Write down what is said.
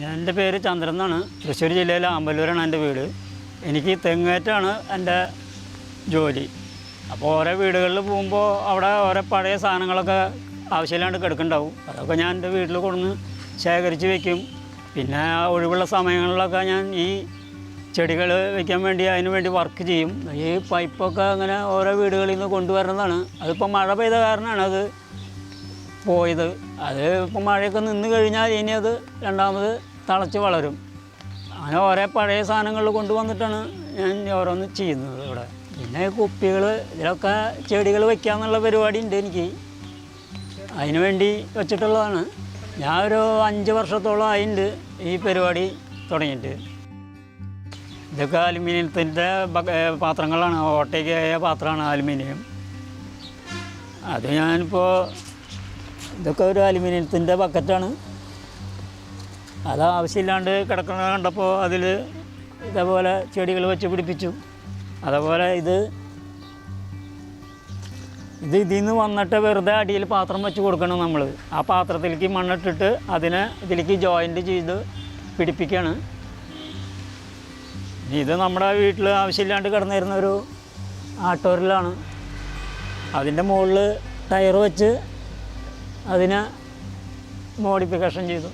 ഞാൻ എന്റെ പേര് ചന്ദ്രൻ എന്നാണ്. തൃശ്ശൂർ ജില്ലയിലെ അമ്പലൂരാണ് എന്റെ വീട്. എനിക്ക് തെങ്ങേറ്റാണ് എന്റെ ജോലി. അപ്പോൾ ഓരോ വീടുകളിൽ പോകുമ്പോൾ അവിടെ ഓരോ പഴയ സാധനങ്ങളൊക്കെ ആവശ്യമില്ലാണ്ട് കിടക്കുന്നുണ്ടാവും. അതൊക്കെ ഞാൻ എന്റെ വീട്ടിൽ കൊണ്ടുവന്ന് ശേഖരിച്ച് വെക്കും. പിന്നെ ഒഴിവുള്ള സമയങ്ങളിലൊക്കെ ഞാൻ ഈ ചെടികൾ വെക്കാൻ വേണ്ടി അതിന് വേണ്ടി വർക്ക് ചെയ്യും. ഈ പൈപ്പൊക്കെ അങ്ങനെ ഓരോ വീടുകളിൽ നിന്ന് കൊണ്ടുവരുന്നതാണ്. അതിപ്പോൾ മഴ പെയ്ത കാരണമാണ് അത് പോയത്. അത് ഇപ്പം മഴയൊക്കെ നിന്ന് കഴിഞ്ഞാൽ ഇനി അത് രണ്ടാമത് തളച്ച് വളരും. അങ്ങനെ ഓരോ പഴയ സാധനങ്ങൾ കൊണ്ടുവന്നിട്ടാണ് ഞാൻ ഓരോന്ന് ചെയ്യുന്നത് ഇവിടെ. പിന്നെ കുപ്പികൾ ഇതിലൊക്കെ ചെടികൾ വെക്കാന്നുള്ള പരിപാടി ഉണ്ട് എനിക്ക്. അതിനു വേണ്ടി വെച്ചിട്ടുള്ളതാണ്. ഞാൻ ഒരു അഞ്ച് വർഷത്തോളം ആയിണ്ട് ഈ പരിപാടി തുടങ്ങിയിട്ട്. ഇതൊക്കെ അലുമിനിയത്തിന്റെ പാത്രങ്ങളാണ്. ഓട്ടയ്ക്കായ പാത്രമാണ് അലുമിനിയം. അത് ഞാനിപ്പോൾ ഇതൊക്കെ ഒരു അലുമിനിയത്തിന്റെ ബക്കറ്റാണ്. അത് ആവശ്യമില്ലാണ്ട് കിടക്കുന്നത് കണ്ടപ്പോൾ അതിൽ ഇതേപോലെ ചെടികൾ വെച്ച് പിടിപ്പിച്ചു. അതേപോലെ ഇത് ഇത് ഇതിൽ നിന്ന് വന്നിട്ട് വെറുതെ അടിയിൽ പാത്രം വെച്ച് കൊടുക്കണം നമ്മൾ. ആ പാത്രത്തിലേക്ക് മണ്ണിട്ടിട്ട് അതിനെ ഇതിലേക്ക് ജോയിന്റ് ചെയ്ത് പിടിപ്പിക്കുകയാണ്. ഇത് നമ്മുടെ വീട്ടിൽ ആവശ്യമില്ലാണ്ട് കിടന്നിരുന്ന ഒരു ആട്ടോറിലാണ്. അതിന്റെ മുകളിൽ ടയർ വെച്ച് അതിനെ മോഡിഫിക്കേഷൻ ചെയ്തു.